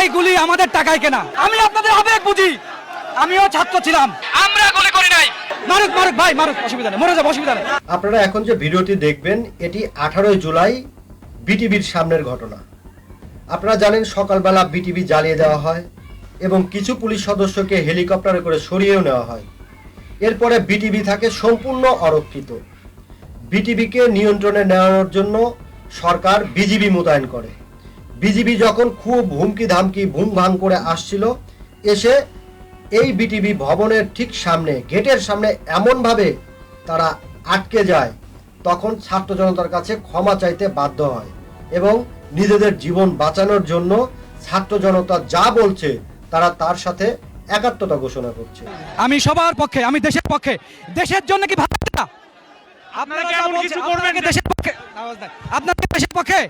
এই গুলি আমাদের টাকায় কেনা। আমি আপনাদের আবেগ বুঝি। আমিও ছাত্র ছিলাম। আমরা গুলি করি নাই। মারুক মারুক ভাই মারুক অসুবিধা নেই। মরে যাব অসুবিধা নেই। আপনারা এখন যে ভিডিওটি দেখবেন এটি আঠারোই জুলাই বিটিভির সামনের ঘটনা। আপনারা জানেন সকালবেলা বিটিভি জ্বালিয়ে দেওয়া হয় এবং কিছু পুলিশ সদস্যকে হেলিকপ্টারে করে সরিয়েও নেওয়া হয়। এরপরে বিটিভি থাকে সম্পূর্ণ অরক্ষিত। বিটিভিকে নিয়ন্ত্রণে নেওয়ার জন্য সরকার বিজিবি মোতায়েন করে। বিজিবি যখন খুব হুমকি ধামকি ভুম ভাং করে আসছিল এসে এই বিটিভি ভবনের ঠিক সামনে গেটের সামনে এমনভাবে তারা আটকে যায় তখন ছাত্র জনতার কাছে ক্ষমা চাইতে বাধ্য হয় এবং নিজেদের জীবন বাঁচানোর জন্য ছাত্র জনতা যা বলছে তারা তার সাথে একাত্মতা ঘোষণা করছে। আমি সবার পক্ষে আমি দেশের পক্ষে। দেশের জন্য কি ভাবছেন না? আপনারা কি এমন কিছু করবেন দেশের পক্ষে? আপনারা কি দেশের পক্ষে?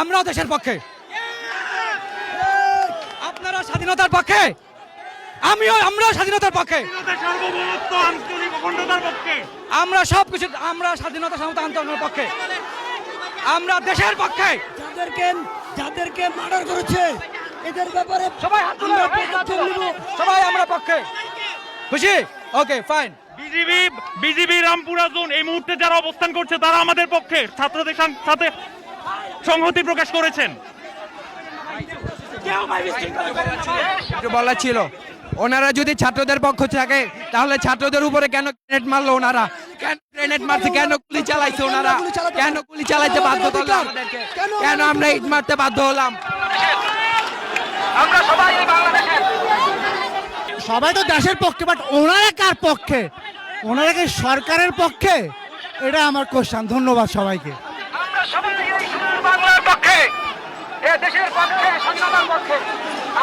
আমরাও দেশের পক্ষে। আপনারা স্বাধীনতার পক্ষে? আমিও আমরাও স্বাধীনতার পক্ষে। স্বাধীনতা, সার্বভৌমত্ব আন্তরিক অখণ্ডতার পক্ষে। আমরা সব কিছু আমরা স্বাধীনতা সমতা আন্দোলনের পক্ষে। আমরা দেশের পক্ষে। যাদেরকে যাদেরকে মার্ডার করেছে এদের ব্যাপারে সবাই হাত। সবাই আমরা পক্ষে। খুশি? Okay fine BGB BGB Rampura zone এই মুহূর্তে যারা অবস্থান করছে তারা আমাদের পক্ষে। ছাত্রদের সাথে সংহতি প্রকাশ করেছেন। বলা ছিল ওনারা যদি ছাত্রদের পক্ষ থাকে তাহলে ছাত্রদের উপরে কেন গ্রেনেড মারলো ওনারা? কেন গ্রেনেড মারছে? কেন গুলি চালাইছে ওনারা? কেন গুলি চালাইতে বাধ্য করল আমাদেরকে? কেন আমরা ইট মারতে বাধ্য হলাম? সবাই তো দেশের পক্ষে বাট ওনারা কার পক্ষে? ওনারা কি সরকারের পক্ষে? এটা আমার কোশ্চান ধন্যবাদ সবাইকে আমরা সবাই এই সুন্দর বাংলার পক্ষে এ দেশের পক্ষে স্বাধীনতার পক্ষে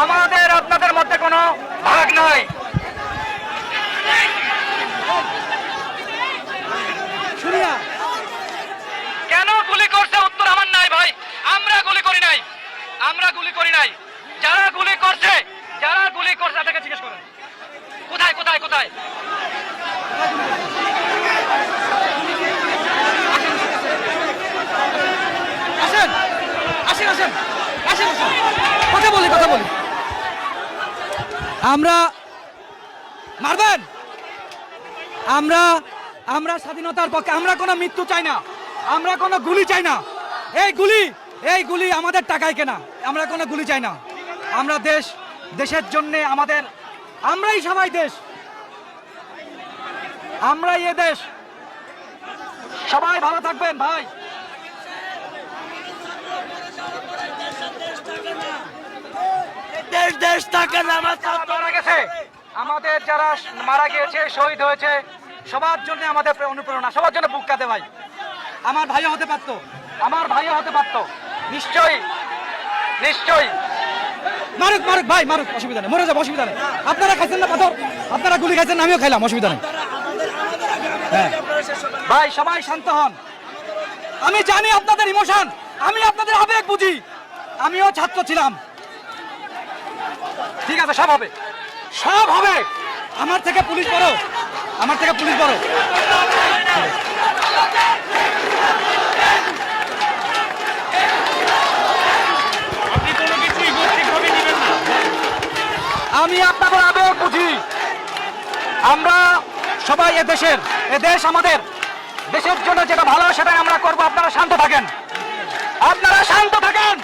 আমাদের আপনাদের মধ্যে কোনো ভাগ নাই। কেন গুলি করছে? উত্তর আমার নাই ভাই। আমরা গুলি করি নাই। আমরা গুলি করি নাই। যারা গুলি করছে যারা গুলি করছে তাদেরকে জিজ্ঞেস করেন। কোথায় কোথায় কোথায় আসেন আসেন। আসেন কথা বলি কথা বলি। আমরা মারবেন? আমরা আমরা স্বাধীনতার পক্ষে, আমরা কোনো মৃত্যু চাই না। আমরা কোনো গুলি চাই না। এই গুলি এই গুলি আমাদের টাকায় কেনা। আমরা কোনো গুলি চাই না। আমরা দেশ, দেশের জন্য আমাদের, আমরাই সবাই দেশ। আমরাই এ দেশ। সবাই ভালো থাকবেন, ভাই। দেশ দেশ তাকে মারা গেছে। আমাদের যারা মারা গিয়েছে শহীদ হয়েছে সবার জন্য আমাদের অনুপ্রেরণা সবার জন্য বুক কাঁদে ভাই। আমার ভাইও হতে পারতো আমার ভাইও হতে পারতো। নিশ্চয়ই নিশ্চয়ই। মারুক মারুক ভাই মারুক অসুবিধা নেই মরে যাব অসুবিধা নেই। আপনারা খাইছেন না পাথর? আপনারা গুলি খাইছেন আমিও খাইলাম অসুবিধা নেই। হ্যাঁ। ভাই সবাই শান্ত হন। আমি জানি আপনাদের ইমোশন আমি আপনাদের আবেগ বুঝি। আমিও ছাত্র ছিলাম। ঠিক আছে সব হবে। সব হবে। আমার থেকে পুলিশ বড় আমার থেকে পুলিশ বড় আমি আপনাদের আবেগ বুঝি। আমরা সবাই এ দেশের এ দেশ আমাদের। দেশের জন্য যেটা ভালো সেটাই আমরা করব। আপনারা শান্ত থাকেন। আপনারা শান্ত থাকেন।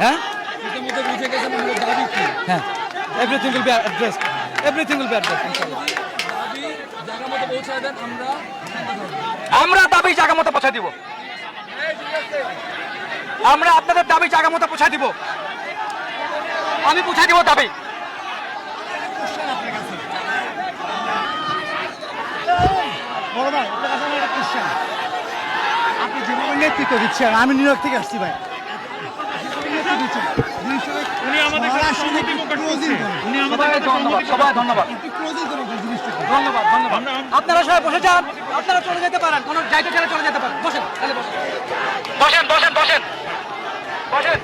হ্যাঁ? হ্যাঁ। Everything will be addressed everything will be addressed আমরা দাবি জায়গা মতো পৌঁছে দিব। আমরা আপনাদের দাবি জায়গা মতো পৌঁছে দিব। আমি পৌঁছে দিব দাবি। বড় ভাই আপনার কাছে আমার একটা কোশ্চেন আপনি যেভাবে নেতৃত্ব দিচ্ছেন আমি নিউ ইয়র্ক থেকে আসছি ভাই। উনি আমাদের সংহতি প্রকাশ করছেন। উনি আমাদের ধন্যবাদ সবাই ধন্যবাদ। ধন্যবাদ ধন্যবাদ। আপনারা সবাই বসে যান। আপনারা চলে যেতে পারেন। কোনো জায়গা ছেড়ে চলে যেতে পারেন। বসেন তাহলে বসেন। বসেন বসেন বসেন। বসেন।